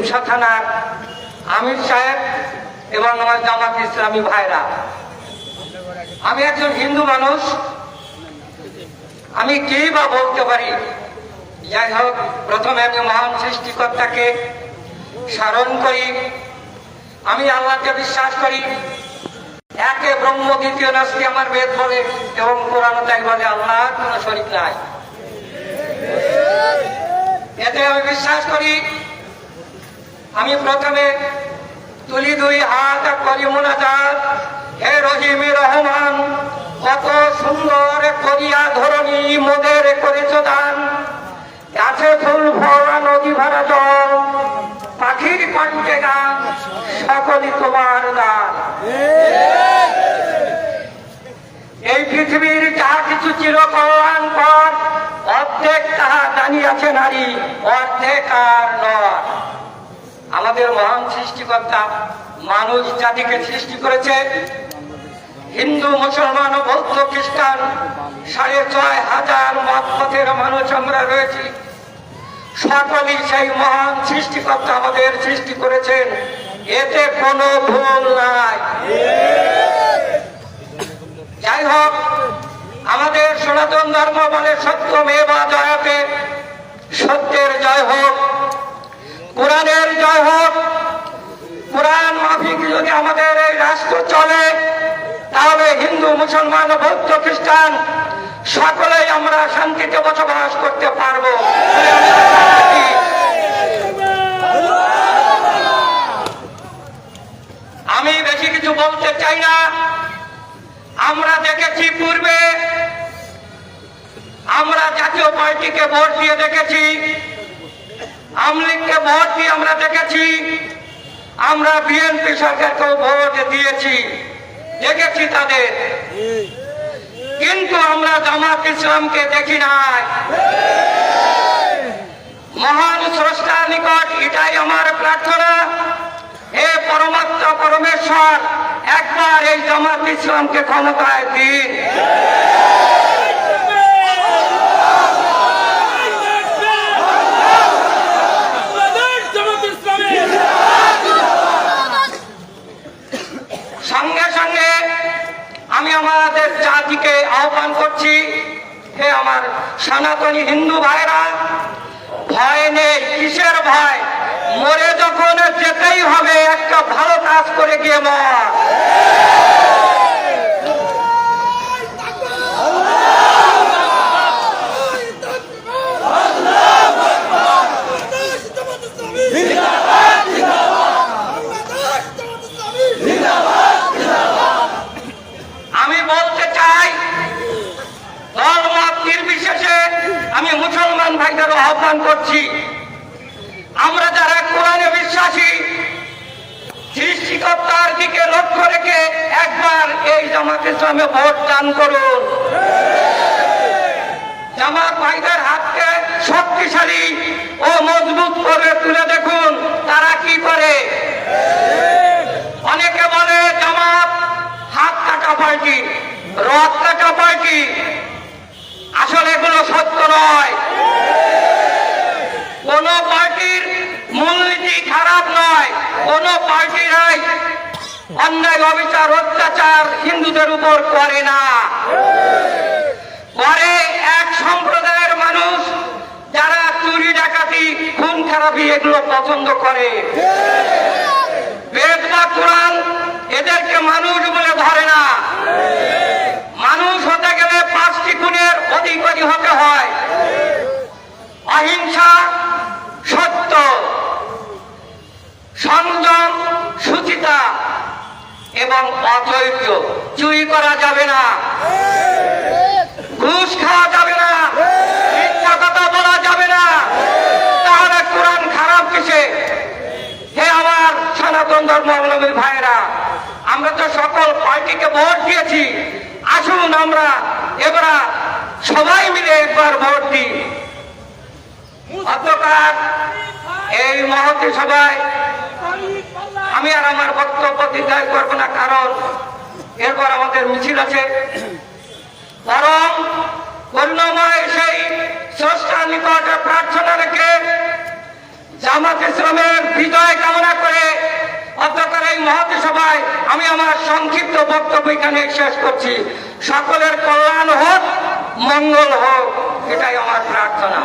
রূপসা থানার আমির সাহেব এবং আমার জামাত ইসলামী ভাইরা। আমি একজন হিন্দু মানুষ। আমি কি বা বলতে পারি? যাই হোক, প্রথমে আমি মহান সৃষ্টিকর্তাকে স্মরণ করি। আমি আল্লাহকে বিশ্বাস করি। একে ব্রহ্ম, দ্বিতীয় নাস্তি আমার বেদ বলে এবং কোরআন তাই বলে আল্লাহ কোনো শরীর নাই। এতে আমি বিশ্বাস করি আমি প্রথমে তুলি দুই হাত আর করি মোনাজাত। হে রহিম রহমান, কত সুন্দর করিয়া ধরণী মোদের করেছ দান। আছে ফুল ভরা নদী ভরা জল, পাখির কণ্ঠে গান, সকলই তোমার দান। এই পৃথিবীর যা কিছু ছিল কল্যাণ পর অর্ধেক তাহা দাঁড়িয়েছে নারী, অর্ধেক আর নয়। আমাদের মহান সৃষ্টিকর্তা মানুষ জাতিকে সৃষ্টি করেছে। হিন্দু, মুসলমান ও বৌদ্ধ, খ্রিস্টান, সাড়ে ছয় হাজার মত পথের মানুষ আমরা রয়েছি। সকলেই সেই মহান সৃষ্টিকর্তা আমাদের সৃষ্টি করেছেন। এতে কোনো ভুল নাই। যাই হোক, আমাদের সনাতন ধর্ম বলে সত্য মেবা জয়াতে সত্যের জয় হোক। কোরআনের জয় হোক। কোরআন মাফিক যদি আমাদের এই রাষ্ট্র চলে, তাহলে হিন্দু, মুসলমান, বৌদ্ধ, খ্রিস্টান সকলেই আমরা শান্তিতে বসবাস করতে পারব। আমি বেশি কিছু বলতে চাই না। আমরা দেখেছি পূর্বে, আমরা জাতীয় পার্টিকে ভোট দিয়ে দেখেছি। আমলিগকে ভোট দিয়ে আমরা দেখেছি, আমরা বিএনপি সরকারকেও ভোট দিয়েছি, দেখেছি তাদের। কিন্তু আমরা জামাত ইসলামকে দেখি নাই। মহান স্রষ্টার নিকট এটাই আমার প্রার্থনা। হে পরমাত্মা পরমেশ্বর, একবার এই জামাত ইসলামকে ক্ষমতায় দিন বাংলাদেশ জামাত ইসলামী সঙ্গে সঙ্গে আমি আমাদের জাতিকে আহ্বান করছি, হে আমার সনাতনী হিন্দু ভাইরা, ভয় নেই, কিসের ভয়? মরে যখন যেতেই হবে, একটা ভালো কাজ করে গিয়ে মর বাংলাদেশ জামাত ইসলামী জিন্দাবাদ জিন্দাবাদ বাংলাদেশ জামাত ইসলামী আমি বলতে চাই দল মত নির্বিশেষে আমি মুসলমান ভাইদেরও আহ্বান করছি। আমরা যারা কোরআনে বিশ্বাসী, সৃষ্টিকর্তার দিকে লক্ষ্য রেখে একবার এই জামাত ইসলামে ভোট দান করুন। জামাত ভাইদের হাতকে শক্তিশালী ও মজবুত করে তুলে দেখুন তারা কি করে অনেকে বলে জামাত হাত কাটা পার্টি রথ কাটা পার্টি আসলে এগুলো সত্য নয় কোন পার্টির মূলনীতি খারাপ নয়। কোন পার্টিরাই অন্যায়, অবিচার, অত্যাচার হিন্দুদের উপর করে না। পরে এক সম্প্রদায়ের মানুষ যারা চুরি, ডাকাতি, খুন, খারাপি এগুলো পছন্দ করে। বেদ বা কোরআন এদেরকে মানুষ বলে ধরে না মানুষ হতে গেলে পাঁচটি গুণের অধিকারী হতে হয় অহিংসা সত্য সংযম সুচিতা অধৈর্য চুরি করা যাবে না। ঘুষ খাওয়া যাবে না। মিথ্যা কথা বলা যাবে না। তাহলে কোরআন খারাপ কিসে? হে আমার সনাতন ধর্মাবলম্বী ভাইরা আমরা তো সকল পার্টিকে ভোট দিয়েছি। আসুন আমরা এবার সবাই মিলে একবার ভোট দিই। অতকার এই মহতি সভায় আমি আর আমার বক্তব্য দীর্ঘায় করব না, কারণ এরপর আমাদের মিছিল আছে। বরং অন্যময় সেই স্রষ্টা নিকটে প্রার্থনা রেখে জামাত ইসলামের বিজয় কামনা করে অতকার এই মহাতি সভায় আমি আমার সংক্ষিপ্ত বক্তব্য এখানে শেষ করছি। সকলের কল্যাণ হোক, মঙ্গল হোক, এটাই আমার প্রার্থনা।